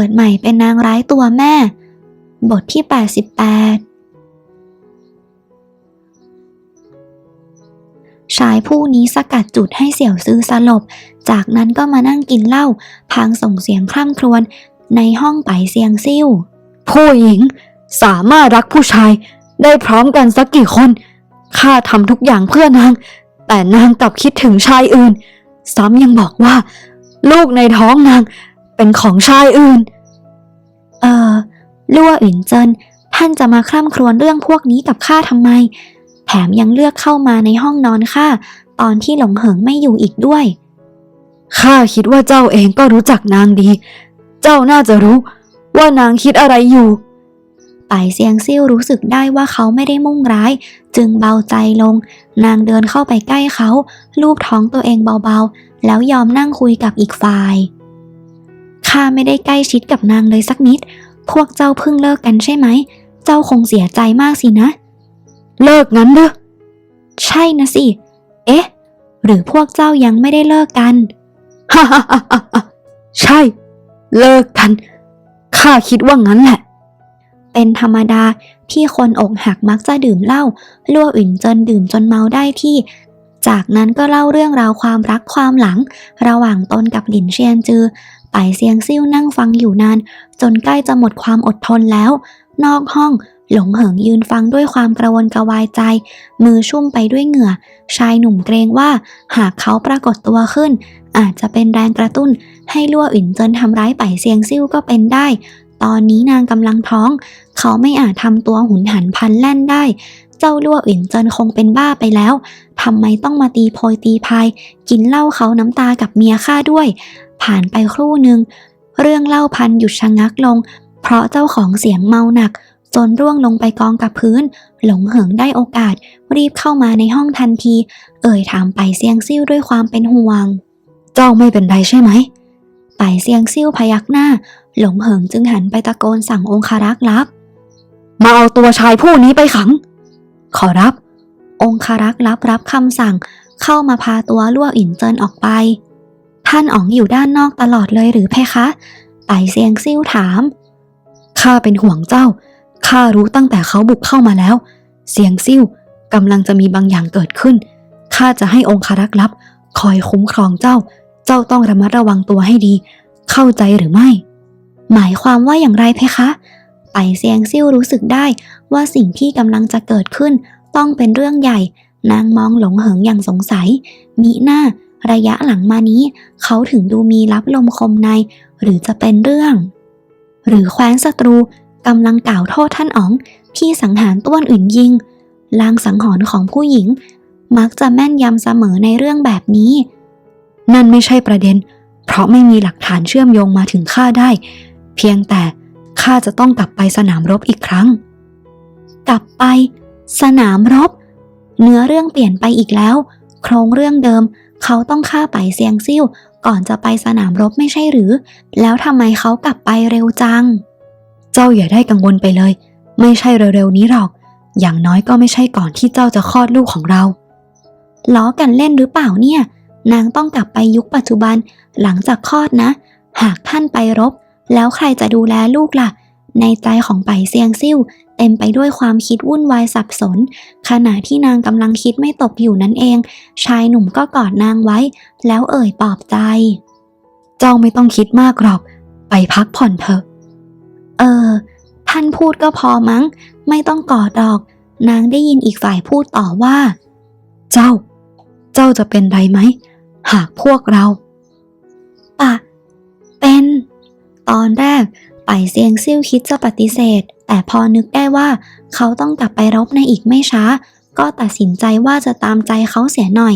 กิดใหม่เป็นนางร้ายตัวแม่ บทที่ 88 ชายผู้นี้สกัดจุดให้เสี่ยวซื้อสลบ จากนั้นก็มานั่งกินเหล้าพางส่งเสียงคร่ำครวญในห้องไปเซียงซิ่ว ผู้หญิงสามารถรักผู้ชายได้พร้อมกันสักกี่คน ข้าทำทุกอย่างเพื่อนาง แต่นางกลับคิดถึงชายอื่น ซ้ำยังบอกว่า ลูกในท้องนาง เป็นของชายอื่น เออลั่วอินเจินท่านจะมาคร่ำครวญเรื่องพวกนี้กับข้าทำไม แถมยังเลือกเข้ามาในห้องนอนข้าตอนที่หลงเหิงไม่อยู่อีกด้วย ข้าคิดว่าเจ้าเองก็รู้จักนางดี เจ้าน่าจะรู้ว่านางคิดอะไรอยู่ไปเซียงซิ่วรู้สึกได้ว่าเขาไม่ได้มุ่งร้าย จึงเบาใจลง นางเดินเข้าไปใกล้เขา ลูบท้องตัวเองเบาๆ แล้วยอมนั่งคุยกับอีกฝ่าย ข้าไม่ได้ใกล้ชิดกับนางเลยสักนิด พวกเจ้าเพิ่งเลิกกันใช่ไหม เจ้าคงเสียใจมากสินะ เลิกงั้นเด้อใช่นะสิ เอ๊ะ หรือพวกเจ้ายังไม่ได้เลิกกันฮ่าฮ่าฮ่าฮ่าฮ่าใช่ เลิกกัน ข้าคิดว่างั้นแหละ เป็นธรรมดาที่คนอกหักมักจะดื่มเหล้าลั่วอุ่นจนดื่มจนเมาได้ที่จากนั้นก็เล่าเรื่องราวความรักความหลัง ระหว่างตนกับหลินเชียนจือ ไปเซียงซิ่วนั่งฟังอยู่นาน จนใกล้จะหมดความอดทนแล้ว นอกห้อง หลงเหิงยืนฟังด้วยความกระวนกระวายใจ มือชุ่มไปด้วยเหงื่อ ชายหนุ่มเกรงว่า หากเขาปรากฏตัวขึ้น อาจจะเป็นแรงกระตุ้น ให้ลั่วอุ่นเจินทำร้ายไปเซียงซิ่วก็เป็นได้ ตอนนี้นางกำลังท้อง เขาไม่อาจทำตัวหุนหันพันแล่นได้เจ้าลั่วอุ่นเจินคงเป็นบ้าไปแล้ว ทำไมต้องมาตีโพยตีพาย กินเหล้าเขาน้ำตากับเมียข้าด้วย ผ่านไปครู่หนึ่ง เรื่องเล่าพันหยุดชะงักลง เพราะเจ้าของเสียงเมาหนัก จนร่วงลงไปกองกับพื้น หลงเหิงได้โอกาส รีบเข้ามาในห้องทันที เอ่ยถามไปเซียงซิ่วด้วยความเป็นห่วง เจ้าไม่เป็นไรใช่ไหมไปเซียงซิ่วพยักหน้า หลงเหิงจึงหันไปตะโกนสั่งองคารักษ์ลับ มาเอาตัวชายผู้นี้ไปขัง ขอรับ องคารักษ์รับรับคำสั่ง เข้ามาพาตัวลั่วอินเจินออกไป ท่านอ๋องอยู่ด้านนอกตลอดเลยหรือเพคะไปเซียงซิ่วถาม ข้าเป็นห่วงเจ้า ข้ารู้ตั้งแต่เขาบุกเข้ามาแล้ว เสียงซิ่วกำลังจะมีบางอย่างเกิดขึ้น ข้าจะให้องคารักษ์ลับ คอยคุ้มครองเจ้า เจ้าต้องระมัดระวังตัวให้ดี เข้าใจหรือไม่ หมายความว่าอย่างไรเพคะไปเซียงซิ่วรู้สึกได้ว่าสิ่งที่กำลังจะเกิดขึ้น ต้องเป็นเรื่องใหญ่ นางมองหลงเหิงอย่างสงสัย มิหน้า ระยะหลังมานี้ เขาถึงดูมีรับลมคมใน หรือจะเป็นเรื่อง หรือแคว้นศัตรูกำลังกล่าวโทษท่านอ๋องที่สังหารต้วนอื่นยิง ลางสังหรณ์ของผู้หญิง มักจะแม่นยำเสมอในเรื่องแบบนี้ นั่นไม่ใช่ประเด็น เพราะไม่มีหลักฐานเชื่อมโยงมาถึงข้าได้ เพียงแต่ข้าจะต้องกลับไปสนามรบอีกครั้ง กลับไป สนามรบ เนื้อเรื่องเปลี่ยนไปอีกแล้ว โครงเรื่องเดิม เขาต้องฆ่าไปเซียงซิ่วก่อนจะไปสนามรบไม่ใช่หรือ แล้วทำไมเขากลับไปเร็วจัง เจ้าอย่าได้กังวลไปเลย ไม่ใช่เร็วๆนี้หรอก อย่างน้อยก็ไม่ใช่ก่อนที่เจ้าจะคลอดลูกของเราล้อกันเล่นหรือเปล่าเนี่ย นางต้องกลับไปยุคปัจจุบันหลังจากคลอดนะ หากท่านไปรบ แล้วใครจะดูแลลูกล่ะ ในใจของไปเซียงซิ่วเต็มไปด้วยความคิดวุ่นวายสับสน ขณะที่นางกำลังคิดไม่ตกอยู่นั่นเอง ชายหนุ่มก็กอดนางไว้ แล้วเอ่ยปลอบใจ เจ้าไม่ต้องคิดมากหรอก ไปพักผ่อนเถอะ เออ ท่านพูดก็พอมั้ง ไม่ต้องกอดดอก นางได้ยินอีกฝ่ายพูดต่อว่า เจ้า เจ้าจะเป็นไรไหม หากพวกเราปะเป็น ตอนแรกไปเซียงซิ่วคิดจะปฏิเสธ แต่พอนึกได้ว่าเขาต้องกลับไปรบในอีกไม่ช้า ก็ตัดสินใจว่าจะตามใจเขาเสียหน่อย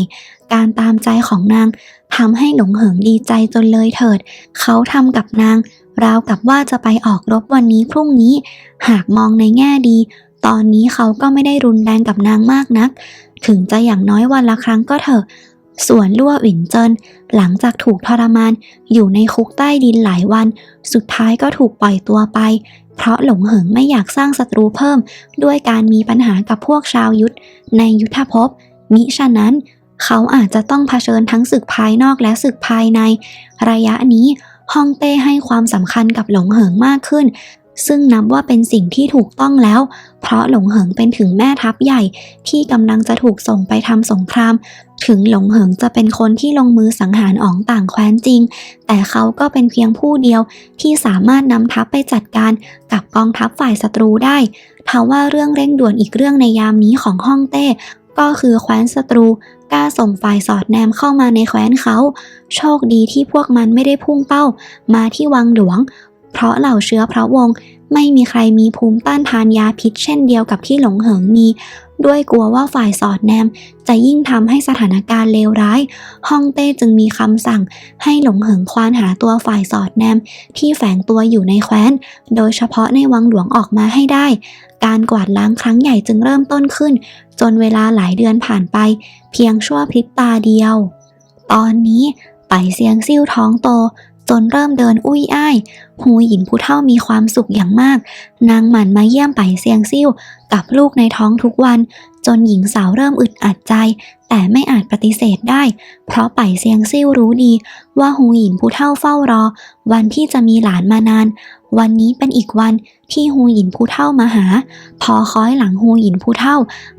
การตามใจของนางทำให้หลงเหิงดีใจจนเลยเถิด เขาทำกับนาง ราวกับว่าจะไปออกรบวันนี้พรุ่งนี้ หากมองในแง่ดี ตอนนี้เขาก็ไม่ได้รุนแรงกับนางมากนัก ถึงจะอย่างน้อยวันละครั้งก็เถอะ ส่วนลั่วหวินเจินหลังจากถูกทรมาน อยู่ในคุกใต้ดินหลายวัน สุดท้ายก็ถูกปล่อยตัวไป เพราะหลงเหิงไม่อยากสร้างศัตรูเพิ่ม ด้วยการมีปัญหากับพวกชาวยุทธในยุทธภพ มิฉะนั้น เขาอาจจะต้องเผชิญทั้งศึกภายนอกและศึกภายใน ระยะนี้ฮ่องเต้ให้ความสำคัญกับหลงเหิงมากขึ้น ซึ่งนับว่าเป็นสิ่งที่ถูกต้องแล้ว เพราะหลงเหิงเป็นถึงแม่ทัพใหญ่ที่กำลังจะถูกส่งไปทำสงคราม ถึงหลงเหิงจะเป็นคนที่ลงมือสังหารอ๋องต่างแคว้นจริง แต่เขาก็เป็นเพียงผู้เดียวที่สามารถนำทัพไปจัดการกับกองทัพฝ่ายศัตรูได้ทว่าเรื่องเร่งด่วนอีกเรื่องในยามนี้ของฮ่องเต้ก็คือแคว้นศัตรูกล้าส่งฝ่ายสอดแนมเข้ามาในแคว้นเขา โชคดีที่พวกมันไม่ได้พุ่งเป้า มาที่วังหลวง เพราะเหล่าเชื้อพระวงศ์ไม่มีใครมีภูมิต้านทานยาพิษเช่นเดียวกับที่หลงเหิงมี ด้วยกลัวว่าฝ่ายสอดแนม จะยิ่งทำให้สถานการณ์เลวร้ายฮ่องเต้จึงมีคำสั่ง ให้หลงเหิงควานหาตัวฝ่ายสอดแนม ที่แฝงตัวอยู่ในแคว้น โดยเฉพาะในวังหลวงออกมาให้ได้ การกวาดล้างครั้งใหญ่จึงเริ่มต้นขึ้น จนเวลาหลายเดือนผ่านไป เพียงชั่วพริบตาเดียว ตอนนี้ไปเสียงซิ่วท้องโต จนเริ่มเดินอุ้ยอ้ายหูหยินผู้เท่ามีความสุขอย่างมาก นางหมันมาเยี่ยมไปเสียงซิ่วกับลูกในท้องทุกวัน จนหญิงสาวเริ่มอึดอัดใจ แต่ไม่อาจปฏิเสธได้ เพราะไปเสียงซิ่วรู้ดี ว่าหูหยินผู้เท่าเฝ้ารอ วันที่จะมีหลานมานาน วันนี้เป็นอีกวันที่ฮูหยินผู้เท่ามาหา พอคอยหลังฮูหยินผู้เท่า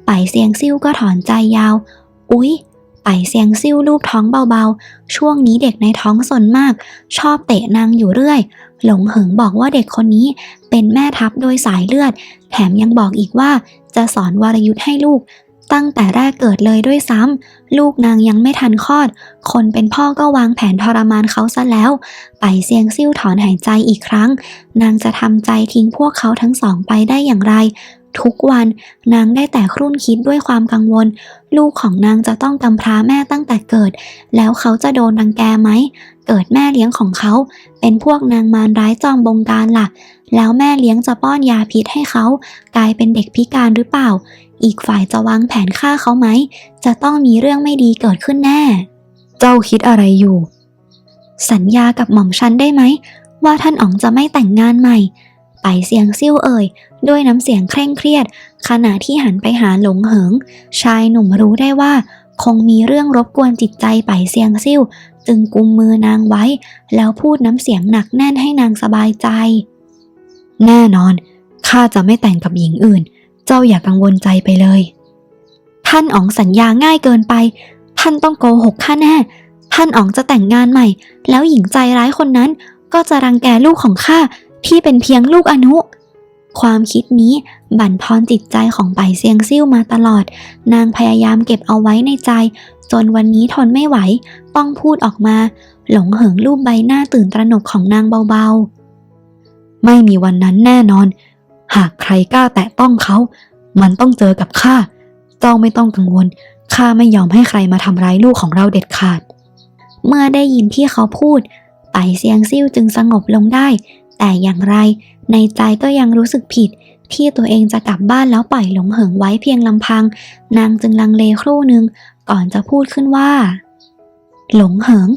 ไปเสียงซิ่วก็ถอนใจยาว อุ๊ย ไปเสียงซิ่วลูบท้องเบาๆ ช่วงนี้เด็กในท้องสนมาก ชอบเตะนางอยู่เรื่อย หลงเหิงบอกว่าเด็กคนนี้เป็นแม่ทัพโดยสายเลือด แถมยังบอกอีกว่าจะสอนวรยุทธ์ให้ลูก ตั้งแต่แรกเกิดเลยด้วยซ้ำลูกนางยังไม่ทันคลอด คนเป็นพ่อก็วางแผนทรมานเขาซะแล้ว ไปเสียงซิ่วถอนหายใจอีกครั้ง นางจะทำใจทิ้งพวกเขาทั้งสองไปได้อย่างไร ทุกวันนางได้แต่ครุ่นคิดด้วยความกังวล ลูกของนางจะต้องกำพร้าแม่ตั้งแต่เกิด แล้วเขาจะโดนรังแกไหม เกิดแม่เลี้ยงของเขา เป็นพวกนางมารร้ายจองบงการล่ะ แล้วแม่เลี้ยงจะป้อนยาพิษให้เขา กลายเป็นเด็กพิการหรือเปล่า อีกฝ่ายจะวางแผนฆ่าเขาไหม จะต้องมีเรื่องไม่ดีเกิดขึ้นแน่ เจ้าคิดอะไรอยู่ สัญญากับหม่อมฉันได้ไหมว่าท่านอ๋องจะไม่แต่งงานใหม่ ไปเสียงซิ่วเอ่ย ด้วยน้ำเสียงเคร่งเครียด ขณะที่หันไปหาหลงเหิง ชายหนุ่มรู้ได้ว่า คงมีเรื่องรบกวนจิตใจไปเสียงซิ่ว จึงกุมมือนางไว้ แล้วพูดน้ำเสียงหนักแน่นให้นางสบายใจ แน่นอนข้าจะไม่แต่งกับหญิงอื่น เจ้าอย่ากังวลใจไปเลย ท่านอ๋องสัญญาง่ายเกินไป ท่านต้องโกหกข้าแน่ ท่านอ๋องจะแต่งงานใหม่ แล้วหญิงใจร้ายคนนั้นก็จะรังแกลูกของข้าที่เป็นเพียงลูกอนุ ความคิดนี้บั่นทอนจิตใจของไปเซียงซิ่วมาตลอด นางพยายามเก็บเอาไว้ในใจ จนวันนี้ทนไม่ไหว ต้องพูดออกมา หลงเหิงรูปใบหน้าตื่นตระหนกของนางเบาๆ ไม่มีวันนั้นแน่นอน หากใครกล้าแตะต้องเขา มันต้องเจอกับข้า เจ้าไม่ต้องกังวล ข้าไม่ยอมให้ใครมาทำร้ายลูกของเราเด็ดขาด เมื่อได้ยินที่เขาพูด ไปเซียงซิ่วจึงสงบลงได้ แต่อย่างไร ในใจก็ยังรู้สึกผิด ที่ตัวเองจะกลับบ้านแล้วปล่อยหลงเหิงไว้เพียงลำพัง นางจึงลังเลครู่หนึ่งก่อนจะพูดขึ้นว่า หลงเหิง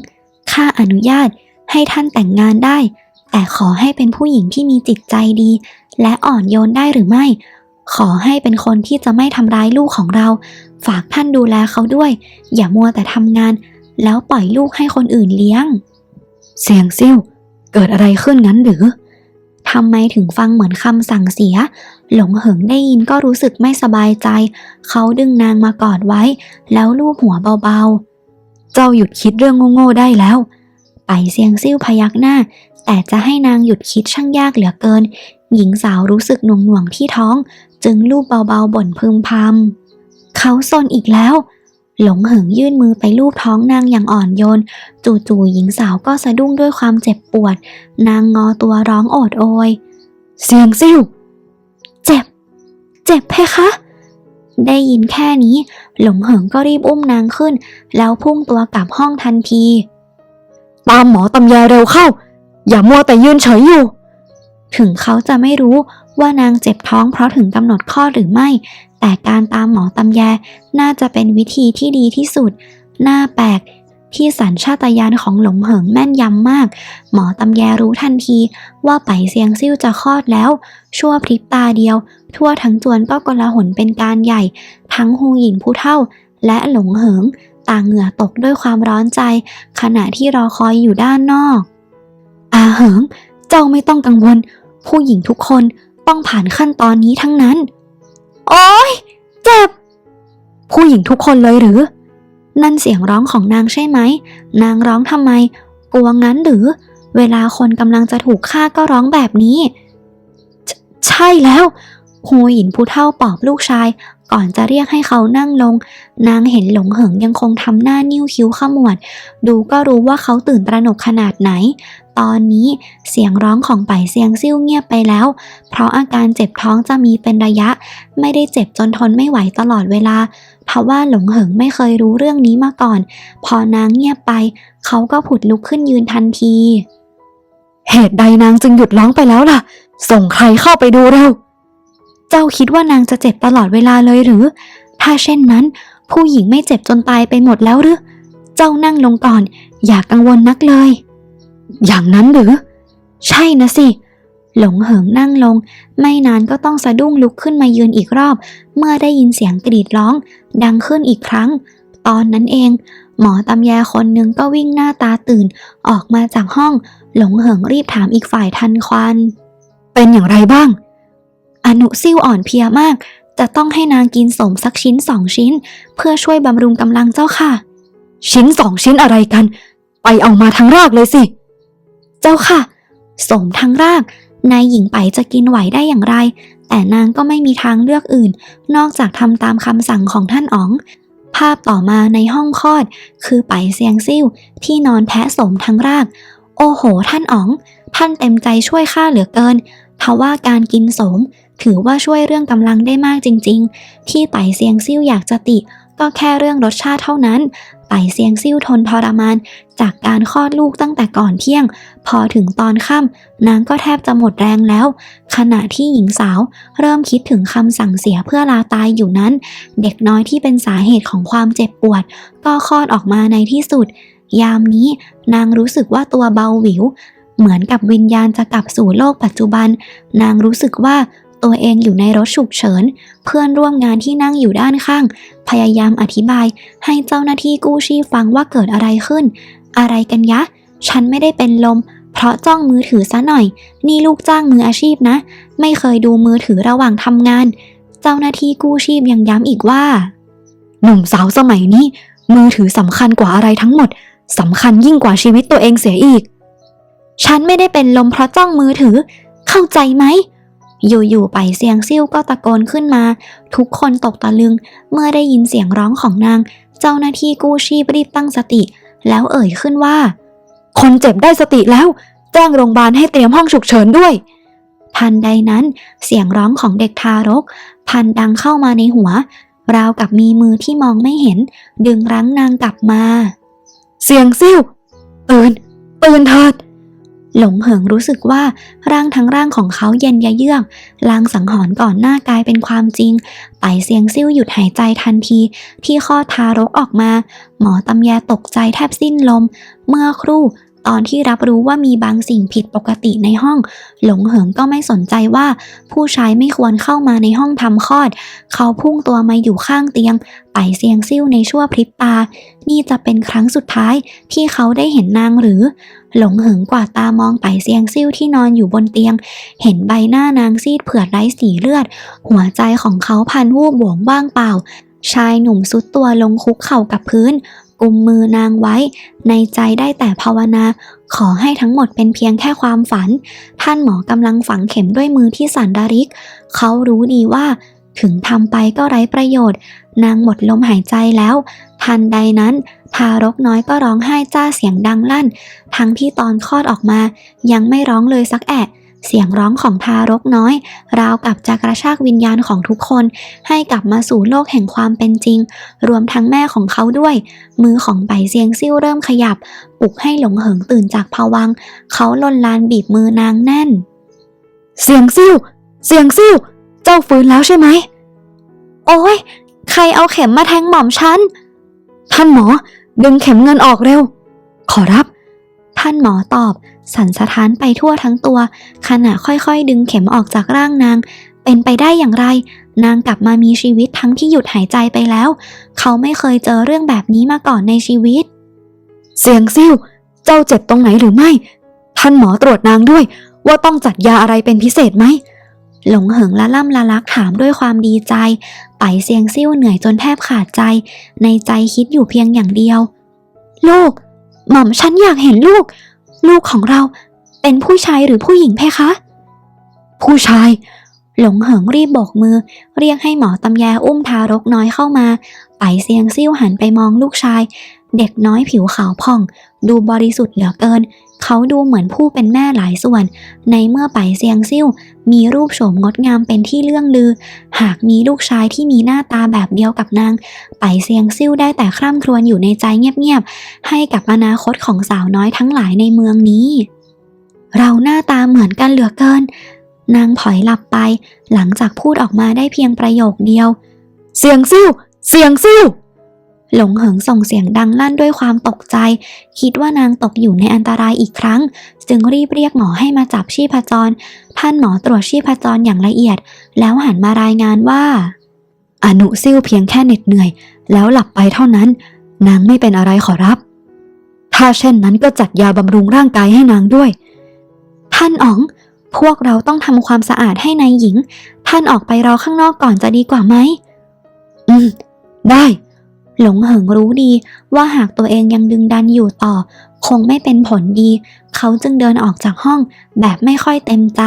ข้าอนุญาตให้ท่านแต่งงานได้ แต่ขอให้เป็นผู้หญิงที่มีจิตใจดี และอ่อนโยนได้หรือไม่ ขอให้เป็นคนที่จะไม่ทำร้ายลูกของเรา ฝากท่านดูแลเขาด้วย อย่ามัวแต่ทำงาน แล้วปล่อยลูกให้คนอื่นเลี้ยง เสียงซิ่วเกิดอะไรขึ้นงั้นหรือ ทำไมถึงฟังเหมือนคำสั่งเสีย หลงเหิงได้ยินก็รู้สึกไม่สบายใจ เขาดึงนางมากอดไว้ แล้วลูบหัวเบาๆ เจ้าหยุดคิดเรื่องโง่ๆได้แล้ว ไปเสียงซิ่วพยักหน้า แต่จะให้นางหยุดคิดช่างยากเหลือเกิน หญิงสาวรู้สึกหน่วงๆที่ท้อง จึงลูบเบาๆบ่นพึมพำเขาซนอีกแล้ว หลงเหิงยื่นมือไปลูบท้องนางอย่างอ่อนโยน จู่ๆหญิงสาวก็สะดุ้งด้วยความเจ็บปวด นางงอตัวร้องโอดโอย เสียงซิ่วเจ็บ เจ็บเพคะ ได้ยินแค่นี้ หลงเหิงก็รีบอุ้มนางขึ้น แล้วพุ่งตัวกลับห้องทันที ตามหมอตำยาเร็วเข้า อย่ามัวแต่ยืนเฉยอยู่ ถึงเขาจะไม่รู้ว่านางเจ็บท้องเพราะถึงกำหนดคลอหรือไม่ แต่การตามหมอตำแยน่าจะเป็นวิธีที่ดีที่สุดน่าแปลกที่สัญชาตญาณของหลงเหิงแม่นยำมาก หมอตำแยรู้ทันทีว่าไปเซียงซิ่วจะคลอดแล้ว ชั่วพริบตาเดียว ทั่วทั้งจวนก็กลาหนเป็นการใหญ่ ทั้งฮูหญิงผู้เท่า และหลงเหิง ต่างเหงื่อตกด้วยความร้อนใจ ขณะที่รอคอยอยู่ด้านนอก อาเหิง เจ้าไม่ต้องกังวล ผู้หญิงทุกคนต้องผ่านขั้นตอนนี้ทั้งนั้น โอ๊ย เจ็บ ผู้หญิงทุกคนเลยหรือ นั่นเสียงร้องของนางใช่ไหม นางร้องทำไม กลัวงั้นหรือ เวลาคนกำลังจะถูกฆ่าก็ร้องแบบนี้ ใชใช่แล้วหัวหยินผู้เท่าปอบลูกชาย ก่อนจะเรียกให้เขานั่งลง นางเห็นหลงเหิงยังคงทำหน้านิ้วคิ้วขมวด ดูก็รู้ว่าเขาตื่นตระหนกขนาดไหน ตอนนี้เสียงร้องของไปเซียงซิ่วเงียบไปแล้ว เพราะอาการเจ็บท้องจะมีเป็นระยะ ไม่ได้เจ็บจนทนไม่ไหวตลอดเวลาทว่าหลงเหิงไม่เคยรู้เรื่องนี้มาก่อน พอนางเงียบไป เขาก็ผุดลุกขึ้นยืนทันที เหตุใดนางจึงหยุดร้องไปแล้วล่ะ ส่งใครเข้าไปดูเร็ว เจ้าคิดว่านางจะเจ็บตลอดเวลาเลยหรือ ถ้าเช่นนั้น ผู้หญิงไม่เจ็บจนตายไปหมดแล้วหรือ เจ้านั่งลงก่อน อย่ากกังวลนักเลย อย่างนั้นหรือ ใช่นะสิ หลงเหิงนั่งลง ไม่นานก็ต้องสะดุ้งลุกขึ้นมายืนอีกรอบ เมื่อได้ยินเสียงกรีดร้อง ดังขึ้นอีกครั้ง ตอนนั้นเอง หมอตำแยคนหนึ่งก็วิ่งหน้าตาตื่น ออกมาจากห้อง หลงเหิงรีบถามอีกฝ่ายทันควันเป็นอย่างไรบ้าง อนุซิ่วอ่อนเพลียมาก จะต้องให้นางกินสมสักชิ้นสองชิ้น เพื่อช่วยบำรุงกำลังเจ้าค่ะ ชิ้นสองชิ้นอะไรกัน ไปเอามาทั้งรากเลยสิ เจ้าค่ะ สมทั้งราก นายหญิงไปจะกินไหวได้อย่างไร แต่นางก็ไม่มีทางเลือกอื่น นอกจากทำตามคำสั่งของท่านอ๋อง ภาพต่อมาในห้องคลอด คือไปเซียงซิ่วที่นอนแทะสมทั้งราก โอ้โห ท่านอ๋อง ท่านเต็มใจช่วยข้าเหลือเกินทว่าการกินสม ถือว่าช่วยเรื่องกำลังได้มากจริง ๆ ที่ไปเซียงซิ่วอยากจะติ ก็แค่เรื่องรสชาติเท่านั้น ไปเซียงซิ่วทนทรมาน จากการคลอดลูกตั้งแต่ก่อนเที่ยง พอถึงตอนค่ำนางก็แทบจะหมดแรงแล้ว ขณะที่หญิงสาว เริ่มคิดถึงคำสั่งเสียเพื่อลาตายอยู่นั้น เด็กน้อยที่เป็นสาเหตุของความเจ็บปวด ก็คลอดออกมาในที่สุด ยามนี้นางรู้สึกว่าตัวเบาหวิว เหมือนกับวิญญาณจะกลับสู่โลกปัจจุบัน นางรู้สึกว่า ตัวเองอยู่ในรถฉุกเฉิน เพื่อนร่วมงานที่นั่งอยู่ด้านข้าง พยายามอธิบาย ให้เจ้าหน้าที่กู้ชีพฟังว่าเกิดอะไรขึ้น อะไรกันยะ ฉันไม่ได้เป็นลม เพราะจ้องมือถือซะหน่อย นี่ลูกจ้างมืออาชีพนะ ไม่เคยดูมือถือระหว่างทำงาน เจ้าหน้าที่กู้ชีพยังย้ำอีกว่า หนุ่มสาวสมัยนี้ มือถือสำคัญกว่าอะไรทั้งหมดสำคัญยิ่งกว่าชีวิตตัวเองเสียอีก ฉันไม่ได้เป็นลมเพราะจ้องมือถือ เข้าใจไหม อยู่ๆไปเสียงซิ่วก็ตะโกนขึ้นมา ทุกคนตกตะลึงเมื่อได้ยินเสียงร้องของนาง เจ้าหน้าที่กู้ชีพรีบตั้งสติ แล้วเอ่ยขึ้นว่า คนเจ็บได้สติแล้ว แจ้งโรงพยาบาลให้เตรียมห้องฉุกเฉินด้วย ทันใดนั้น เสียงร้องของเด็กทารก พันดังเข้ามาในหัว ราวกับมีมือที่มองไม่เห็น ดึงรั้งนางกลับมา เสียงซิ่วตื่นตื่นเถิด หลงเหิงรู้สึกว่าร่างทั้งร่างของเขาเย็นยะเยือกลางสังหรณ์ก่อนหน้ากลายเป็นความจริง ไปเสียงซิ่วหยุดหายใจทันที ที่คลอทารกออกมา หมอตำแยตกใจแทบสิ้นลม เมื่อครู่ ตอนที่รับรู้ว่ามีบางสิ่งผิดปกติในห้อง หลงเหิงก็ไม่สนใจว่า ผู้ชายไม่ควรเข้ามาในห้องทำคลอด เขาพุ่งตัวมาอยู่ข้างเตียงไปเสียงซิ่วในชั่วพริบตา นี่จะเป็นครั้งสุดท้ายที่เขาได้เห็นนางหรือ หลงเหิงกว่าดตามองไปเซียงซิ่วที่นอนอยู่บนเตียง เห็นใบหน้านางซีดเผือดไร้สีเลือด หัวใจของเขาพันวูบหวงว่างเปล่าชายหนุ่มสุดตัวลงคุกเข่ากับพื้น กุมมือนางไว้ ในใจได้แต่ภาวนา ขอให้ทั้งหมดเป็นเพียงแค่ความฝัน ท่านหมอกำลังฝังเข็มด้วยมือที่สันระริก เขารู้ดีว่า ถึงทำไปก็ไร้ประโยชน์ นางหมดลมหายใจแล้ว ทันใดนั้น ทารกน้อยก็ร้องไห้จ้าเสียงดังลั่น ทั้งที่ตอนคลอดออกมา ยังไม่ร้องเลยสักแอะ เสียงร้องของทารกน้อย ราวกับจะกระชากวิญญาณของทุกคน ให้กลับมาสู่โลกแห่งความเป็นจริง รวมทั้งแม่ของเขาด้วย มือของไปเซียงซิ่วเริ่มขยับปลุกให้หลงเหิงตื่นจากภวังค์เขาลนลานบีบมือนางแน่น เสียงซิ่วเสียงซิ่วเจ้าฟื้นแล้วใช่ไหม โอ้ยใครเอาเข็มมาแทงหม่อมฉัน ท่านหมอ ดึงเข็มเงินออกเร็ว ขอรับ ท่านหมอตอบ สั่นสะท้านไปทั่วทั้งตัว ขณะค่อยๆ ดึงเข็มออกจากร่างนาง เป็นไปได้อย่างไร นางกลับมามีชีวิตทั้งที่หยุดหายใจไปแล้ว เขาไม่เคยเจอเรื่องแบบนี้มาก่อนในชีวิต เสียงซิ่ว เจ้าเจ็บตรงไหนหรือไม่ ท่านหมอตรวจนางด้วย ว่าต้องจัดยาอะไรเป็นพิเศษไหมหลงเหิงละล่ำละลักถามด้วยความดีใจ ไปเสียงซิ่วเหนื่อยจนแทบขาดใจ ในใจคิดอยู่เพียงอย่างเดียว ลูก หม่อมฉันอยากเห็นลูก ลูกของเราเป็นผู้ชายหรือผู้หญิงเพคะ ผู้ชาย หลงเหิงรีบโบกมือ เรียกให้หมอตำแยอุ้มทารกน้อยเข้ามาไปเสียงซิ่วหันไปมองลูกชาย เด็กน้อยผิวขาวผ่อง ดูบริสุทธิ์เหลือเกิน เขาดูเหมือนผู้เป็นแม่หลายส่วน ในเมื่อไปเซียงซิ่วมีรูปโฉมงดงามเป็นที่เลื่องลือ หากมีลูกชายที่มีหน้าตาแบบเดียวกับนาง ไปเซียงซิ่วได้แต่คร่ำครวญอยู่ในใจเงียบๆ ให้กับอนาคตของสาวน้อยทั้งหลายในเมืองนี้ เราหน้าตาเหมือนกันเหลือเกิน นางผอยหลับไป หลังจากพูดออกมาได้เพียงประโยคเดียว เสียงซิ่ว เสียงซิ่ว หลงเหิงส่งเสียงดังลั่นด้วยความตกใจ คิดว่านางตกอยู่ในอันตรายอีกครั้ง จึงรีบเรียกหมอให้มาจับชีพจร ท่านหมอตรวจชีพจรอย่างละเอียด แล้วหันมารายงานว่า อนุซิ่วเพียงแค่เหน็ดเหนื่อย แล้วหลับไปเท่านั้น นางไม่เป็นอะไรขอรับ ถ้าเช่นนั้นก็จัดยาบำรุงร่างกายให้นางด้วย ท่านอ๋อง พวกเราต้องทำความสะอาดให้นายหญิง ท่านออกไปรอข้างนอกก่อนจะดีกว่าไหมอืม ได้ หลงเหิงรู้ดีว่าหากตัวเองยังดึงดันอยู่ต่อ คงไม่เป็นผลดี เขาจึงเดินออกจากห้องแบบไม่ค่อยเต็มใจ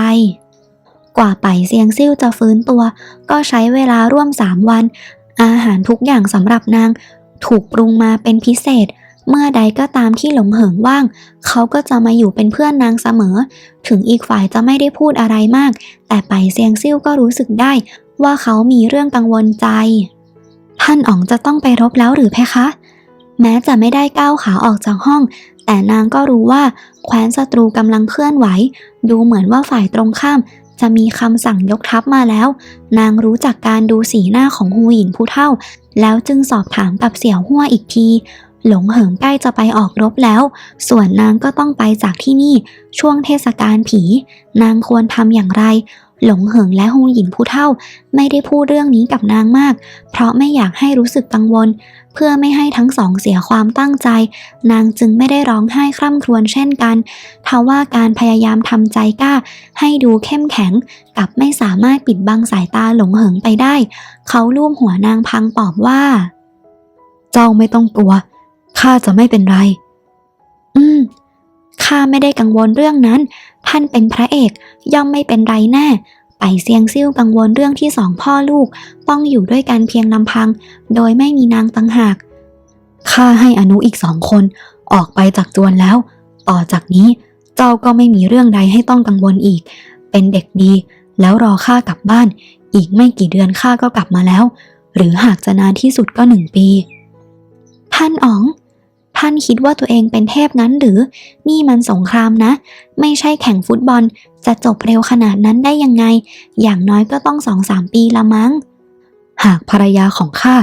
กว่าไปเซียงซิ่วจะฟื้นตัว ก็ใช้เวลาร่วมสามวัน อาหารทุกอย่างสำหรับนาง ถูกปรุงมาเป็นพิเศษ เมื่อใดก็ตามที่หลงเหิงว่าง เขาก็จะมาอยู่เป็นเพื่อนนางเสมอ ถึงอีกฝ่ายจะไม่ได้พูดอะไรมาก แต่ไปเซียงซิ่วก็รู้สึกได้ว่าเขามีเรื่องกังวลใจ ท่านอ๋องจะต้องไปรบแล้วหรือเพคะ แม้จะไม่ได้ก้าวขาออกจากห้อง แต่นางก็รู้ว่าแคว้นศัตรูกำลังเคลื่อนไหว ดูเหมือนว่าฝ่ายตรงข้าม จะมีคำสั่งยกทัพมาแล้ว นางรู้จากการดูสีหน้าของฮูหญิงผู้เฒ่า แล้วจึงสอบถามกับเสี่ยวหัวอีกที หลงเหิงใกล้จะไปออกรบแล้ว ส่วนนางก็ต้องไปจากที่นี่ ช่วงเทศกาลผี นางควรทำอย่างไร หลงเหิงและฮูหญิงผู้เฒ่า ไม่ได้พูดเรื่องนี้กับนางมาก เพราะไม่อยากให้รู้สึกกังวล เพื่อไม่ให้ทั้งสองเสียความตั้งใจ นางจึงไม่ได้ร้องไห้คร่ำครวญเช่นกันทว่าการพยายามทำใจกล้า ให้ดูเข้มแข็งกับไม่สามารถปิดบังสายตาหลงเหิงไปได้ เขาลูบหัวนางพังตอบว่า เจ้าไม่ต้องกลัวข้าจะไม่เป็นไร อืมข้าไม่ได้กังวลเรื่องนั้น ท่านเป็นพระเอกย่อมไม่เป็นไรแน่ไปเซียงซิ่วกังวลเรื่องที่สองพ่อลูก ต้องอยู่ด้วยกันเพียงลำพัง โดยไม่มีนางตั้งหากข้าให้อนุอีกสองคน ออกไปจากจวนแล้ว ต่อจากนี้เจ้าก็ไม่มีเรื่องใดให้ต้องกังวลอีก เป็นเด็กดี แล้วรอข้ากลับบ้าน อีกไม่กี่เดือนข้าก็กลับมาแล้ว หรือหากจะนานที่สุดก็หนึ่งปี ท่านอ๋อง ท่านคิดว่าตัวเองเป็นเทพนั้นหรือ นี่มันสงครามนะ ไม่ใช่แข่งฟุตบอล จะจบเร็วขนาดนั้นได้ยังไง อย่างน้อยก็ต้องสองสามปีละมั้ง หากภรรยาของข้า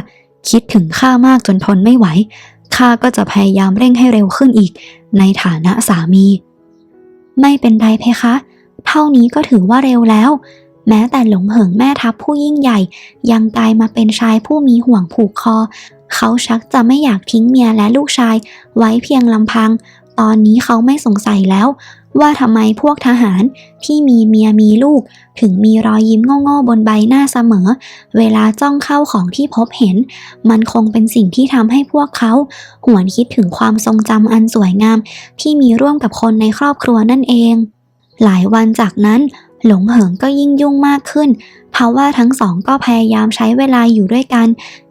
คิดถึงข้ามากจนทนไม่ไหว ข้าก็จะพยายามเร่งให้เร็วขึ้นอีก ในฐานะสามี ไม่เป็นไรเพคะ เท่านี้ก็ถือว่าเร็วแล้ว แม้แต่หลงเหิงแม่ทัพผู้ยิ่งใหญ่ ยังกลายมาเป็นชายผู้มีห่วงผูกคอ เขาชักจะไม่อยากทิ้งเมียและลูกชาย ไว้เพียงลำพัง ตอนนี้เขาไม่สงสัยแล้ว ว่าทำไมพวกทหารที่มีเมียมีลูก ถึงมีรอยยิ้มโง่ๆบนใบหน้าเสมอ เวลาจ้องเข้าของที่พบเห็น มันคงเป็นสิ่งที่ทำให้พวกเขาหวนคิดถึงความทรงจำอันสวยงาม ที่มีร่วมกับคนในครอบครัวนั่นเอง หลายวันจากนั้นหลงเหิงก็ยิ่งยุ่งมากขึ้น เพราะว่าทั้งสองก็พยายามใช้เวลาอยู่ด้วยกัน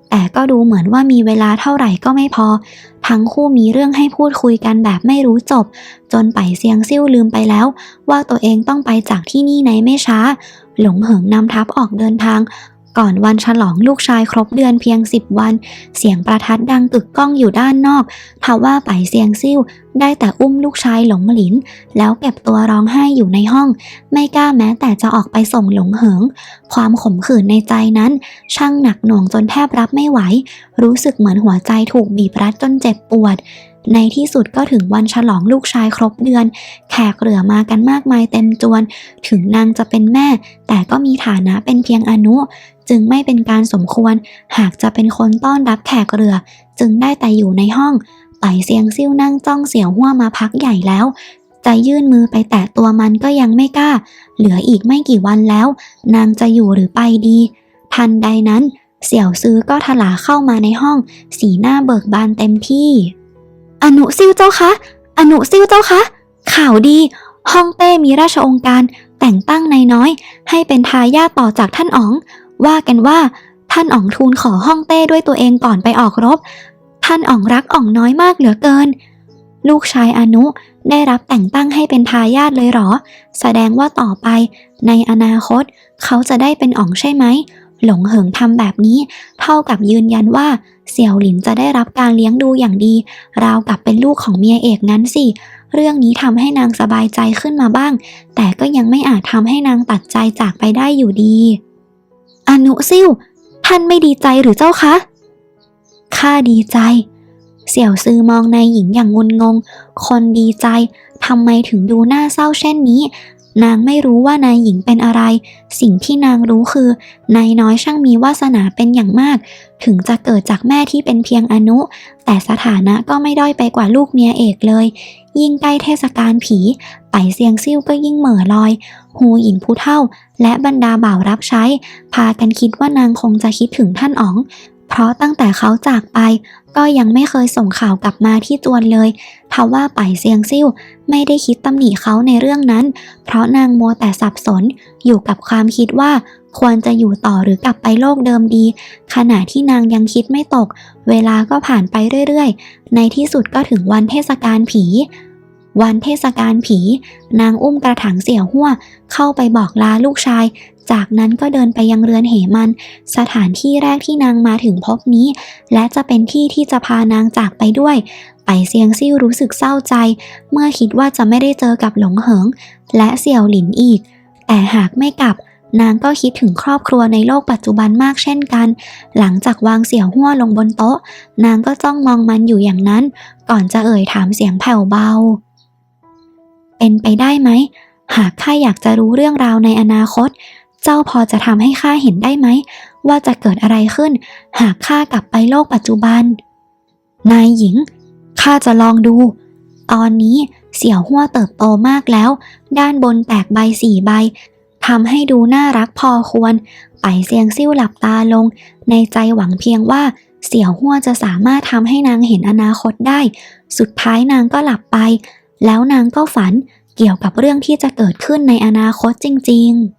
แต่ก็ดูเหมือนว่ามีเวลาเท่าไหร่ก็ไม่พอ ทั้งคู่มีเรื่องให้พูดคุยกันแบบไม่รู้จบ จนไปเซียงซิ่วลืมไปแล้ว ว่าตัวเองต้องไปจากที่นี่ในไม่ช้า หลงเหิงนำทัพออกเดินทาง ก่อนวันฉลองลูกชายครบเดือนเพียง10วัน เสียงประทัดดังกึกก้องอยู่ด้านนอกทว่าไปเซียงซิ่วได้แต่อุ้มลูกชายหลงหลิน แล้วเก็บตัวร้องไห้อยู่ในห้อง ไม่กล้าแม้แต่จะออกไปส่งหลงเหิง ความขมขื่นในใจนั้น ช่างหนักหน่วงจนแทบรับไม่ไหว รู้สึกเหมือนหัวใจถูกบีบรัดจนเจ็บปวดในที่สุดก็ถึงวันฉลองลูกชายครบเดือน แขกเหลือมากันมากมายเต็มจวน ถึงนางจะเป็นแม่ แต่ก็มีฐานะเป็นเพียงอนุ จึงไม่เป็นการสมควร หากจะเป็นคนต้อนรับแขกเรือ จึงได้แต่อยู่ในห้องไปเซียงซิ่วนั่งจ้องเสี่ยวหัวมาพักใหญ่แล้ว จะยื่นมือไปแตะตัวมันก็ยังไม่กล้า เหลืออีกไม่กี่วันแล้ว นางจะอยู่หรือไปดี ทันใดนั้น เสี่ยวซื้อก็ถลาเข้ามาในห้อง สีหน้าเบิกบานเต็มที่ อนุซิ่วเจ้าคะอนุซิ่วเจ้าคะ ข่าวดี ฮ่องเต้มีราชองค์การแต่งตั้งนายน้อย ให้เป็นทายาทต่อจากท่านอ๋อง ว่ากันว่า ท่านอ๋องทูลขอฮ่องเต้ด้วยตัวเองก่อนไปออกรบ ท่านอ๋องรักอ๋องน้อยมากเหลือเกิน ลูกชายอนุได้รับแต่งตั้งให้เป็นทายาทเลยเหรอ แสดงว่าต่อไป ในอนาคต เขาจะได้เป็นอ๋องใช่ไหม หลงเหิงทำแบบนี้ เท่ากับยืนยันว่า เสี่ยวหลินจะได้รับการเลี้ยงดูอย่างดี ราวกับเป็นลูกของเมียเอกงั้นสิ เรื่องนี้ทำให้นางสบายใจขึ้นมาบ้าง แต่ก็ยังไม่อาจทำให้นางตัดใจจากไปได้อยู่ดี อนุซิ่วท่านไม่ดีใจหรือเจ้าคะ ข้าดีใจ เสี่ยวซือมองนายหญิงอย่างงุนงง คนดีใจทำไมถึงดูหน้าเศร้าเช่นนี้ นางไม่รู้ว่านายหญิงเป็นอะไร สิ่งที่นางรู้คือนายน้อยช่างมีวาสนาเป็นอย่างมาก ถึงจะเกิดจากแม่ที่เป็นเพียงอนุ แต่สถานะก็ไม่ด้อยไปกว่าลูกเมียเอกเลย ยิ่งใกล้เทศกาลผีไปเซียงซิ่วก็ยิ่งเหม่อลอยฮูหญินผู้เท่า และบรรดาบ่าวรับใช้ พากันคิดว่านางคงจะคิดถึงท่านอ๋อง เพราะตั้งแต่เขาจากไป ก็ยังไม่เคยส่งข่าวกลับมาที่จวนเลยทว่าไปเซียงซิ่วไม่ได้คิดตำหนิเขาในเรื่องนั้น เพราะนางมัวแต่สับสนอยู่กับความคิดว่าควรจะอยู่ต่อหรือกลับไปโลกเดิมดี ขณะที่นางยังคิดไม่ตก เวลาก็ผ่านไปเรื่อยๆ ในที่สุดก็ถึงวันเทศกาลผี วันเทศกาลผี นางอุ้มกระถางเสี่ยวหัวเข้าไปบอกลาลูกชาย จากนั้นก็เดินไปยังเรือนเหมัน สถานที่แรกที่นางมาถึงพบนี้ และจะเป็นที่ที่จะพานางจากไปด้วย ไปเซียงซิ่วรู้สึกเศร้าใจ เมื่อคิดว่าจะไม่ได้เจอกับหลงเหิง และเสี่ยวหลินอีก แต่หากไม่กลับนางก็คิดถึงครอบครัวในโลกปัจจุบันมากเช่นกัน หลังจากวางเสี่ยวหัวลงบนโต๊ะ นางก็จ้องมองมันอยู่อย่างนั้น ก่อนจะเอ่ยถามเสียงแผ่วเบา เป็นไปได้ไหม หากข้าอยากจะรู้เรื่องราวในอนาคต เจ้าพอจะทำให้ข้าเห็นได้ไหม ว่าจะเกิดอะไรขึ้น หากข้ากลับไปโลกปัจจุบัน นายหญิงข้าจะลองดู ตอนนี้เสี่ยวหัวเติบโตมากแล้ว ด้านบนแตกใบสี่ใบทำให้ดูน่ารักพอควร ไปเซียงซิ่วหลับตาลง ในใจหวังเพียงว่าเสี่ยวหัวจะสามารถทำให้นางเห็นอนาคตได้ สุดท้ายนางก็หลับไป แล้วนางก็ฝันเกี่ยวกับเรื่องที่จะเกิดขึ้นในอนาคตจริง ๆ